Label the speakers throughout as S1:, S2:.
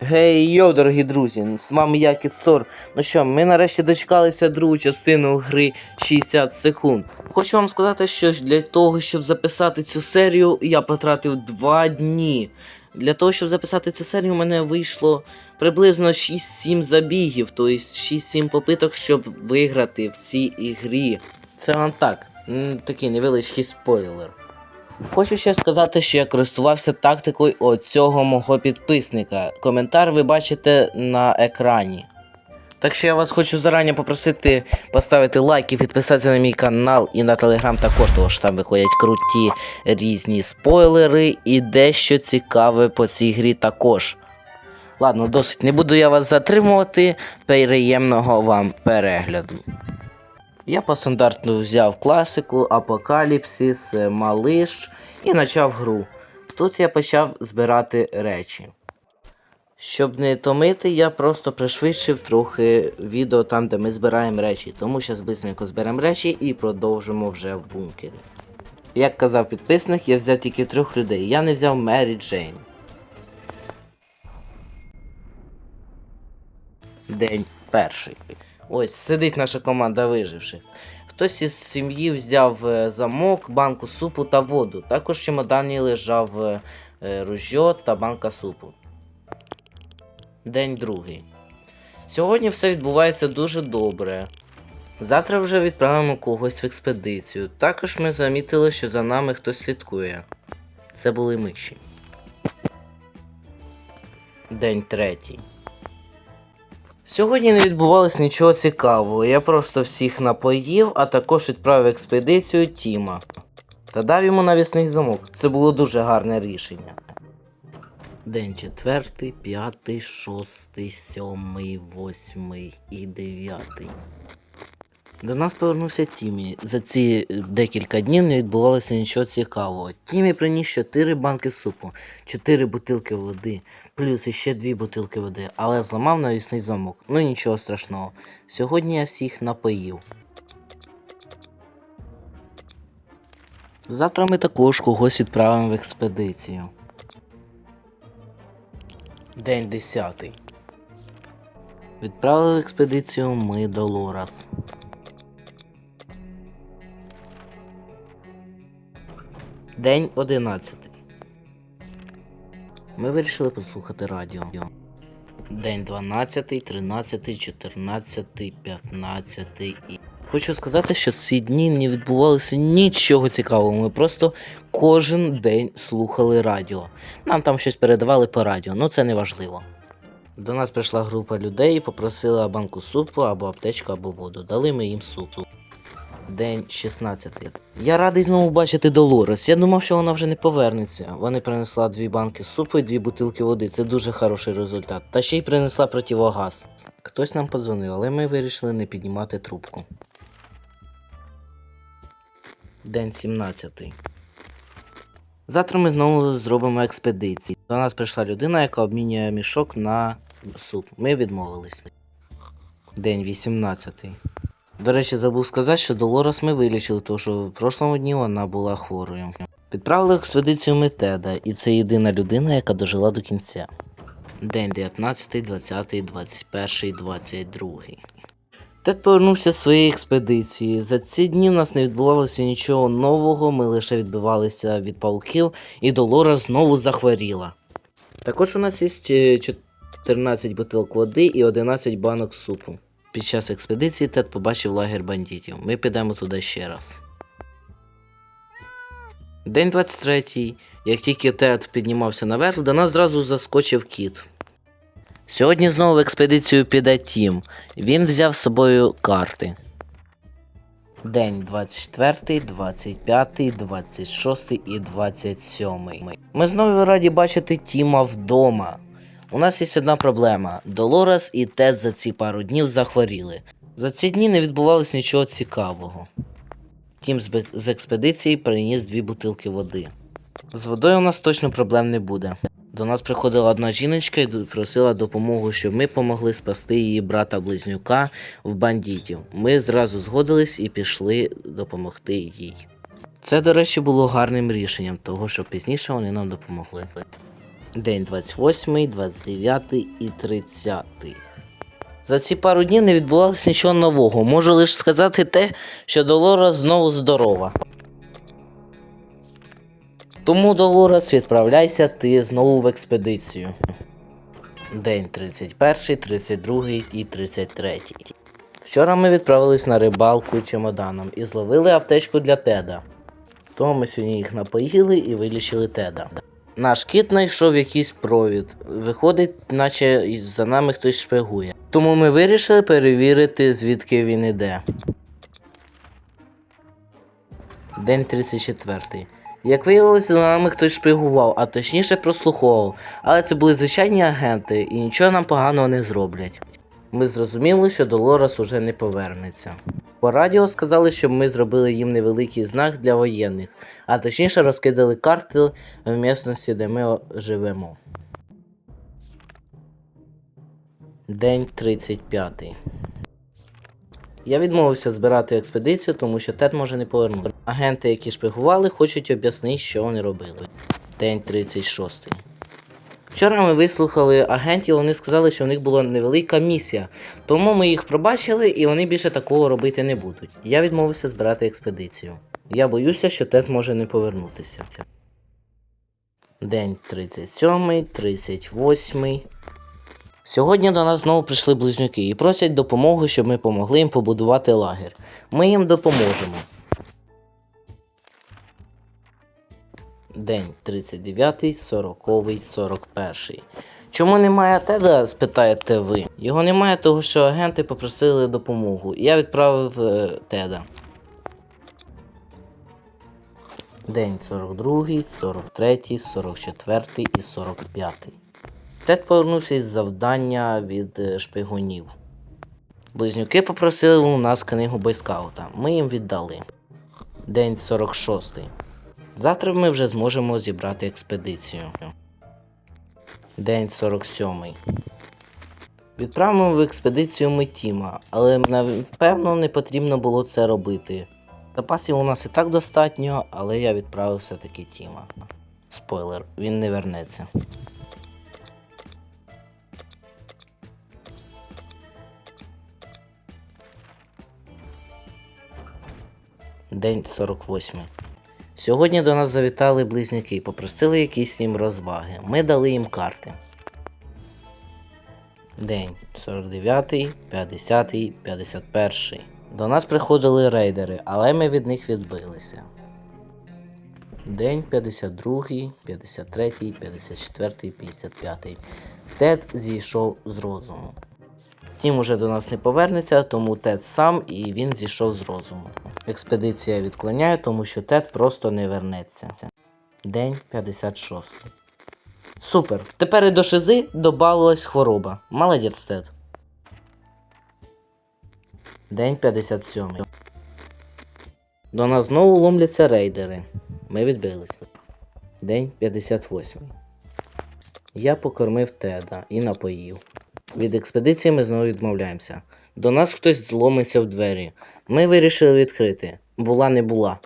S1: Гей, йо, дорогі друзі, з вами я Кіцор. Ну що, ми нарешті дочекалися другу частину гри 60 секунд. Хочу вам сказати, що для того, щоб записати цю серію, я потратив 2 дні. Для того, щоб записати цю серію, у мене вийшло приблизно 6-7 забігів, тобто 6-7 попиток, щоб виграти в цій ігрі. Це вам так, такий невеличкий спойлер. Хочу ще сказати, що я користувався тактикою оцього мого підписника. Коментар ви бачите на екрані. Так що я вас хочу зарані попросити поставити лайк і підписатися на мій канал і на телеграм також, тому що там виходять круті різні спойлери і дещо цікаве по цій грі також. Ладно, досить, не буду я вас затримувати. Приємного вам перегляду. Я по стандарту взяв класику, апокаліпсис, е, малиш і почав гру. Тут я почав збирати речі. Щоб не томити, я просто пришвидшив трохи відео там, де ми збираємо речі. Тому зараз швидко зберемо речі і продовжимо вже в бункері. Як казав підписник, я взяв тільки трьох людей. Я не взяв Мері Джейн. День перший. Ось сидить наша команда виживших. Хтось із сім'ї взяв е, замок, банку супу та воду. Також в чемодані лежав е, е, ружьо та банка супу. День другий. Сьогодні все відбувається дуже добре. Завтра вже відправимо когось в експедицію. Також ми замітили, що за нами хтось слідкує. Це були миші. День третій. Сьогодні не відбувалось нічого цікавого. Я просто всіх напоїв, а також відправив експедицію Тіма. Та дав йому навісний замок. Це було дуже гарне рішення. День четвертий, п'ятий, шостий, сьомий, восьмий і дев'ятий. До нас повернувся Тімі. За ці е, декілька днів не відбувалося нічого цікавого. Тімі приніс 4 банки супу, 4 бутилки води, плюс іще 2 бутилки води, але зламав навісний замок. Ну нічого страшного. Сьогодні я всіх напоїв. Завтра ми також когось відправимо в експедицію. День 10. Відправили в експедицію ми до Лорас. День 11. Ми вирішили послухати радіо. День 12, 13, 14, 15 і. Хочу сказати, що ці дні не відбувалося нічого цікавого. Ми просто кожен день слухали радіо. Нам там щось передавали по радіо, ну це не важливо. До нас прийшла група людей і попросила банку супу або аптечку, або воду. Дали ми їм суп. День 16. Я радий знову бачити Долорес. Я думав, що вона вже не повернеться. Вони принесла дві банки супу і дві бутилки води. Це дуже хороший результат. Та ще й принесла противогаз. Хтось нам подзвонив, але ми вирішили не піднімати трубку. День 17. Завтра ми знову зробимо експедицію. До нас прийшла людина, яка обмінює мішок на суп. Ми відмовились. День 18. До речі, забув сказати, що Долорес ми вилічили, тому що в прошлому дні вона була хворою. Підправили експедицію ми Теда, і це єдина людина, яка дожила до кінця. День 19, 20, 21, 22. Тед повернувся з своєї експедиції. За ці дні в нас не відбувалося нічого нового, ми лише відбивалися від пауків, і Долора знову захворіла. Також у нас є 14 бутилок води і 11 банок супу. Під час експедиції Тед побачив лагер бандитів. Ми підемо туди ще раз. День 23. Як тільки Тед піднімався наверх, до нас зразу заскочив кіт. Сьогодні знову в експедицію піде Тім. Він взяв з собою карти. День 24, 25, 26 і 27. Ми знову раді бачити Тіма вдома. У нас є одна проблема. Долорес і Тед за ці пару днів захворіли. За ці дні не відбувалося нічого цікавого. Тім з, експедиції приніс дві бутилки води. З водою у нас точно проблем не буде. До нас приходила одна жіночка і просила допомогу, щоб ми помогли спасти її брата-близнюка в бандитів. Ми зразу згодились і пішли допомогти їй. Це, до речі, було гарним рішенням, того що пізніше вони нам допомогли. День 28, 29 і 30. За ці пару днів не відбувалося нічого нового. Можу лише сказати те, що Долора знову здорова. Тому, Долорес, відправляйся ти знову в експедицію. День 31, 32 і 33. Вчора ми відправились на рибалку чемоданом і зловили аптечку для Теда. То ми сьогодні їх напоїли і вилічили Теда. Наш кіт знайшов якийсь провід. Виходить, наче за нами хтось шпигує. Тому ми вирішили перевірити, звідки він іде. День 34. Як виявилося, за нами хтось шпигував, а точніше прослуховував. Але це були звичайні агенти і нічого нам поганого не зроблять. Ми зрозуміли, що Долорес уже не повернеться. По радіо сказали, щоб ми зробили їм невеликий знак для воєнних, а точніше розкидали карти в місцевості, де ми живемо. День 35. Я відмовився збирати експедицію, тому що Тед може не повернути. Агенти, які шпигували, хочуть об'яснити, що вони робили. День 36. Вчора ми вислухали агентів, вони сказали, що в них була невелика місія. Тому ми їх пробачили і вони більше такого робити не будуть. Я відмовився збирати експедицію. Я боюся, що Тед може не повернутися. День 37, 38. Сьогодні до нас знову прийшли близнюки і просять допомоги, щоб ми помогли їм побудувати лагер. Ми їм допоможемо. День 39, 40, 41. Чому немає Теда? спитаєте ви. Його немає, того що агенти попросили допомогу. Я відправив е, Теда. День 42, 43, 44 і 45. Тед повернувся із завдання від е, шпигунів. Близнюки попросили у нас книгу бойскаута. Ми їм віддали. День 46. Завтра ми вже зможемо зібрати експедицію. День 47. Відправимо в експедицію ми Тіма, але напевно не потрібно було це робити. Запасів у нас і так достатньо, але я відправив все-таки Тіма. Спойлер, він не вернеться. День 48. Сьогодні до нас завітали близнюки попросили якісь їм розваги. Ми дали їм карти. День 49, 50, 51. До нас приходили рейдери, але ми від них відбилися. День 52, 53, 54, 55. Тед зійшов з розуму. Тім уже до нас не повернеться, тому Тед сам і він зійшов з розуму. Експедиція відклоняє, тому що Тед просто не вернеться. День 56. Супер. Тепер і до шизи додавалась хвороба. Молодець Тед. День 57. До нас знову ломляться рейдери. Ми відбились. День 58. Я покормив Теда і напоїв. Від експедиції ми знову відмовляємося. До нас хтось зломиться в двері. Ми вирішили відкрити. Була не була.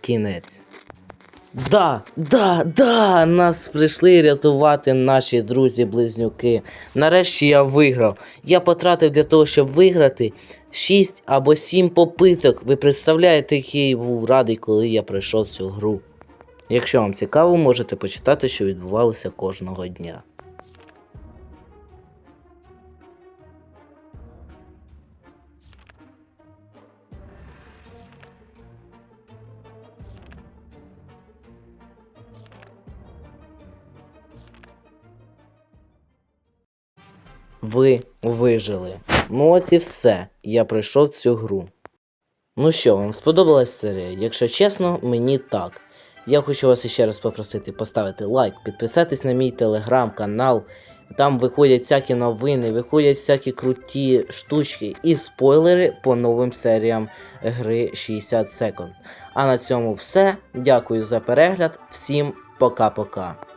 S1: Кінець. Да, да, да! Нас прийшли рятувати наші друзі-близнюки. Нарешті я виграв. Я потратив для того, щоб виграти 6 або 7 попиток. Ви представляєте, який був радий, коли я пройшов цю гру. Якщо вам цікаво, можете почитати, що відбувалося кожного дня. Ви вижили. Ну ось і все. Я пройшов цю гру. Ну що, вам сподобалась серія? Якщо чесно, мені так. Я хочу вас ще раз попросити поставити лайк, підписатись на мій телеграм-канал. Там виходять всякі новини, виходять всякі круті штучки і спойлери по новим серіям гри 60 секунд. А на цьому все. Дякую за перегляд. Всім пока-пока.